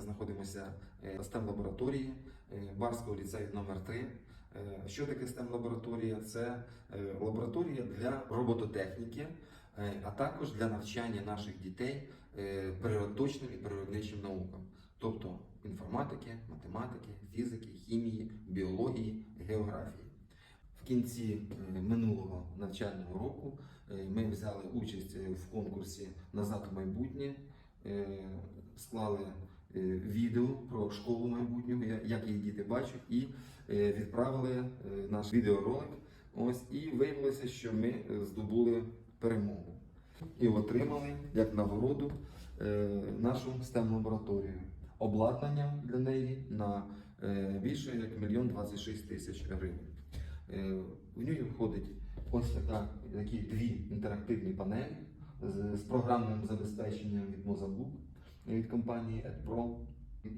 знаходимося е, в STEM лабораторії е, Барського ліцею номер 3 Е, Що таке STEM лабораторія? Це е, лабораторія для робототехніки, е, а також для навчання наших дітей е, природочним і природничим наукам, тобто інформатики, математики, фізики, хімії, біології, географії. В кінці е, минулого навчального року е, ми взяли участь е, в конкурсі Назад в майбутнє, е, склали е, відео про школу майбутнього, як її діти бачать, і е, відправили е, наш відеоролик. Ось і виявилося, що ми е, здобули перемогу і отримали як нагороду е, нашу STEM лабораторію. Обладнання для неї на е, більше як мільйон 26 тисяч гривень. Е, В ній входить ось така, такі дві інтерактивні панелі з, з програмним забезпеченням від Mozambook від компанії EdPro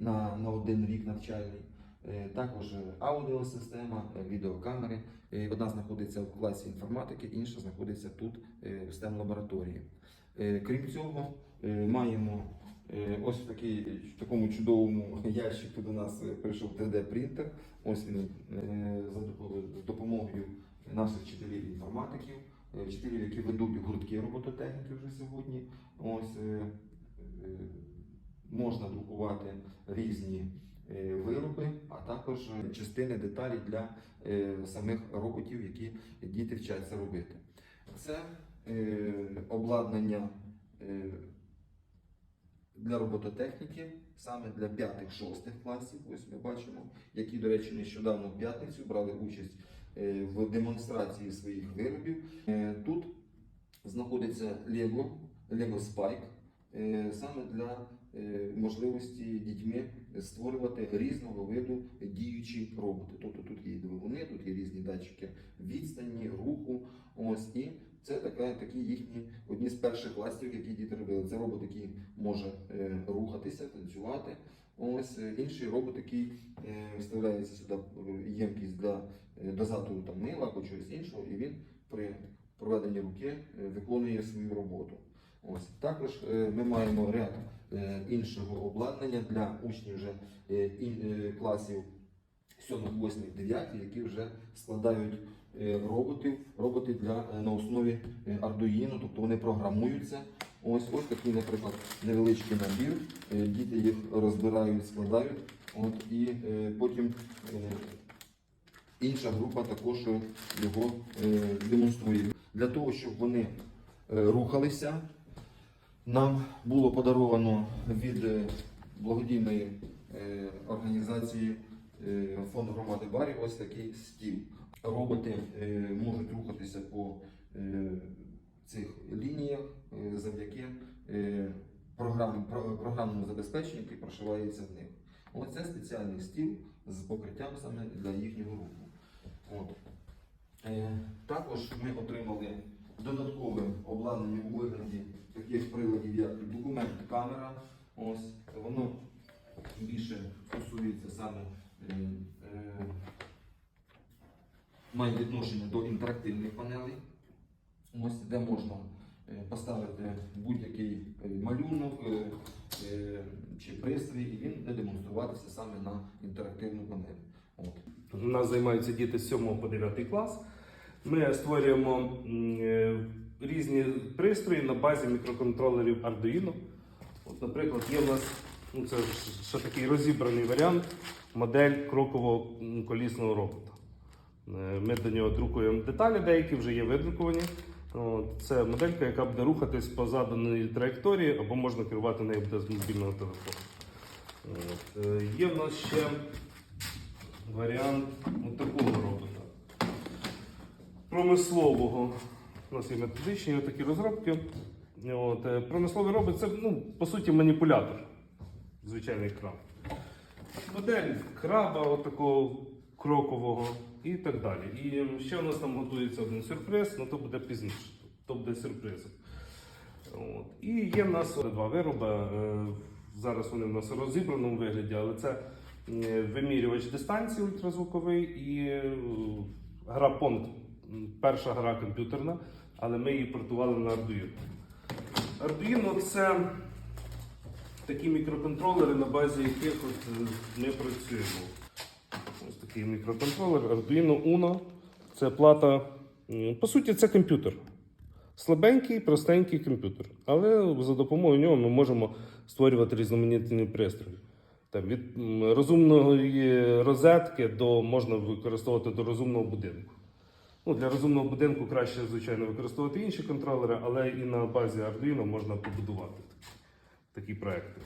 на, на один рік навчальний. Е, Також аудіосистема, е, відеокамери. Е, Одна знаходиться в класі інформатики, інша знаходиться тут в STEM лабораторії. Крім цього, маємо ось такий, в такому чудовому ящику до нас прийшов 3D-принтер. Ось він за допомогою наших вчителів інформатиків, вчителів, які ведуть гуртки робототехніки вже сьогодні. Ось можна друкувати різні е, вироби, а також е, частини деталі для е, самих роботів, які діти вчаться робити. Це обладнання для робототехніки, саме для 5-6 класів. Ось ми бачимо, які, до речі, нещодавно в п'ятницю брали участь в демонстрації своїх виробів. Тут знаходиться Lego, Lego Spike, саме для е, можливості дітьми створювати різного виду діючі роботи. Тобто тут є двигуни, тут є різні датчики відстані, руху. Ось і це така, такі їхні одні з перших класів, які діти робили. Це робот, який може е, рухатися, танцювати. Ось е, інший робот, який е, вставляється сюди е, ємкість для е, дозатору там мила або чогось іншого, і він при проведенні руки е, виконує свою роботу. Ось також е, ми маємо ряд е, іншого обладнання для учнів вже е, класів 7, 8, 9, які вже складають роботів, роботи для на основі Arduino, тобто вони програмуються. Ось ось такий, наприклад, невеличкий набір. Діти їх розбирають, складають. От і потім інша група також його демонструє. Для того, щоб вони рухалися, нам було подаровано від е, благодійної е, організації е, фонду громади Барі ось такий стіл. Роботи можуть рухатися по цих лініях завдяки програм, про- програмному забезпеченню, яке прошивається в них. Оце спеціальний стіл з покриттям саме для їхнього руху. От. Також ми отримали додаткове обладнання у вигляді таких приладів, як документ камера. Ось воно більше стосується саме е, е, має відношення до інтерактивних панелей. Ось де можна е, поставити будь-який е, малюнок е, е, чи пристрій, і він буде демонструватися саме на інтерактивну панель. От. У нас займаються діти з 7 по 9 клас. Ми створюємо е, різні пристрої на базі мікроконтролерів Arduino. От, наприклад, є в нас ну, це ще такий розібраний варіант, модель крокового колісного робота. Е, Ми до нього друкуємо деталі, деякі вже є видруковані. Це моделька, яка буде рухатись по заданій траєкторії, або можна керувати нею буде з мобільного телефону. Е, Є в нас ще варіант такого робота. Промислового. У нас є методичні такі розробки. От, е, промисловий робот це ну, по суті маніпулятор. Звичайний краб. Модель краба, от такого крокового і так далі. І ще у нас там готується один сюрприз, але то буде пізніше. То буде сюрпризом. От. І є в нас два вироби. е, Зараз вони в нас у розібраному вигляді, але це е, вимірювач дистанції ультразвуковий і е, гра Pong. М, Перша гра комп'ютерна, але ми її портували на Arduino. Arduino це такі мікроконтролери, на базі яких от е, ми працюємо. Ось такий мікроконтролер Arduino Uno. Це плата. По суті, це комп'ютер. Слабенький, простенький комп'ютер. Але за допомогою нього ми можемо створювати різноманітні пристрої. Там, від розумної розетки до можна використовувати до розумного будинку. Ну, для розумного будинку краще, звичайно, використовувати інші контролери, але і на базі Arduino можна побудувати такі проекти.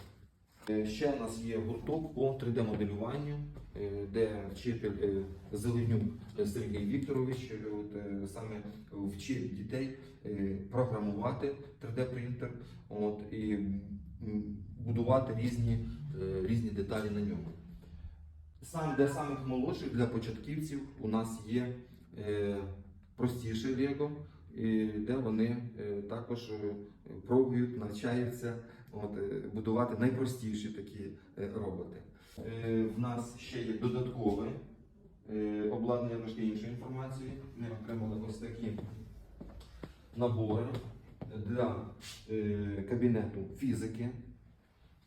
Е, Ще у нас є гурток по 3D-моделюванню, е, де вчитель е, Зеленюк Сергій Вікторович саме вчить дітей програмувати 3D-принтер от, і будувати різні, різні деталі на ньому. Сам для самих молодших, для початківців, у нас є простіше Lego, де вони е, також е, пробують, навчаються от, е, будувати найпростіші такі е, роботи. Е, в нас ще є додаткове е, обладнання трошки іншої інформації. Ми отримали ось такі набори для е, кабінету фізики.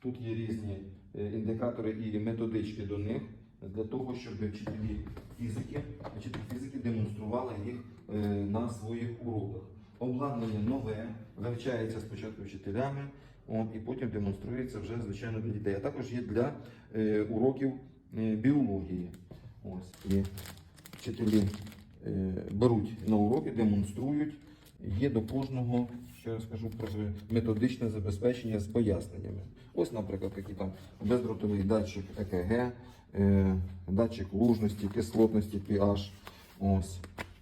Тут є різні е, індикатори і методички до них для того, щоб вчителі фізики, вчителі фізики демонстрували їх е, на своїх уроках. Обладнання нове, вивчається спочатку вчителями, от, і потім демонструється вже звичайно для дітей. А також є для е, уроків е, біології. Ось і вчителі е, беруть на уроки, демонструють. Є до кожного, ще раз кажу, методичне забезпечення з поясненнями. Ось, наприклад, такий там бездротовий датчик ЕКГ, е, датчик лужності, кислотності pH, ось,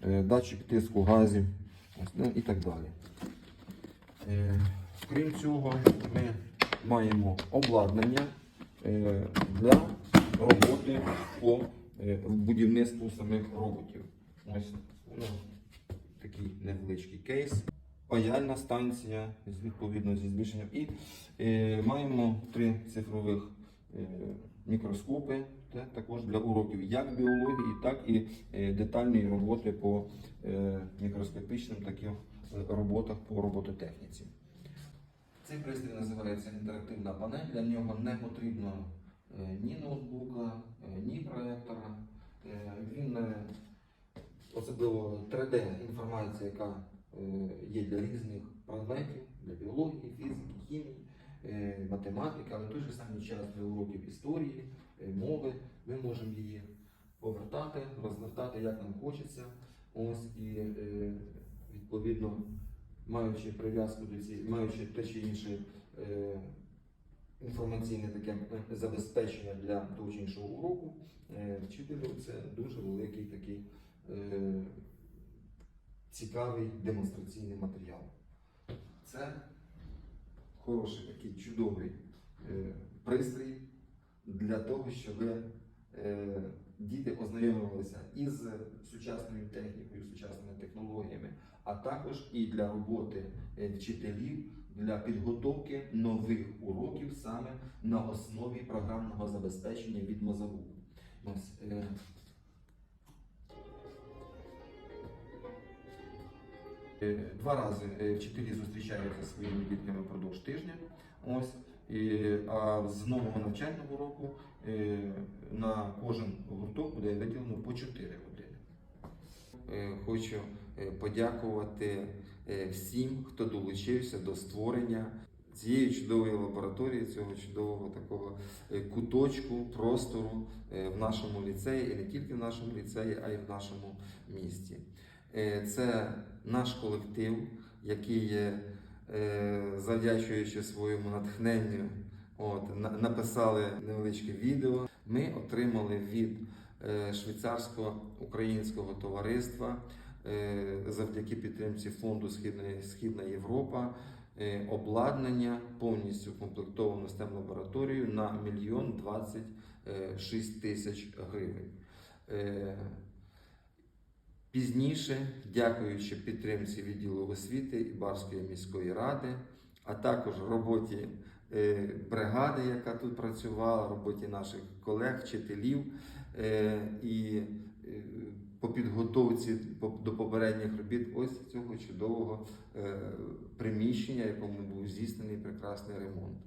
е, датчик тиску газів ось, ну, і так далі. Е, крім цього, ми маємо обладнання для роботи по будівництву самих роботів. Ось ну, такий невеличкий кейс. Паяльна станція відповідно зі збільшенням. І е, маємо три цифрових е, мікроскопи те, також для уроків як біології, так і е, детальної роботи по е, мікроскопічним таким е, роботах по робототехніці. Цей пристрій називається інтерактивна панель. Для нього не потрібно е, ні ноутбука, е, ні проектора. Е, Він е, особливо 3D інформація, яка е, є для різних предметів, для біології, фізики, хімії, е, математики, але в той же самий час для уроків історії, е, мови. Ми можемо її повертати, розвертати, як нам хочеться. Ось і відповідно, маючи прив'язку до цієї, маючи те чи інше інформаційне таке забезпечення для того чи іншого уроку, вчителю це дуже великий такий цікавий демонстраційний матеріал. Це хороший такий чудовий е, пристрій для того, щоб е, діти ознайомилися із сучасною технікою, сучасними технологіями, а також і для роботи е, вчителів для підготовки нових уроків саме на основі програмного забезпечення від Мозаву. Два рази е, вчителі зустрічаються зі своїми дітками впродовж тижня. Ось. А з нового навчального року е, на кожен гурток буде виділено по 4 години. Е, Хочу е, подякувати е, всім, хто долучився до створення цієї чудової лабораторії, цього чудового такого е, куточку, простору е, в нашому ліцеї, і не тільки в нашому ліцеї, а й в нашому місті. Е, Це наш колектив, який, е, завдячуючи своєму натхненню, от, написали невеличке відео. Ми отримали від е, швейцарсько-українського товариства завдяки підтримці фонду Східна, Європа обладнання повністю комплектовано stem лабораторію на мільйон 26 тисяч гривень. Пізніше, дякуючи підтримці відділу освіти і Барської міської ради, а також роботі е, бригади, яка тут працювала, роботі наших колег, вчителів е, і е, по підготовці до попередніх робіт ось цього чудового приміщення, якому був здійснений прекрасний ремонт.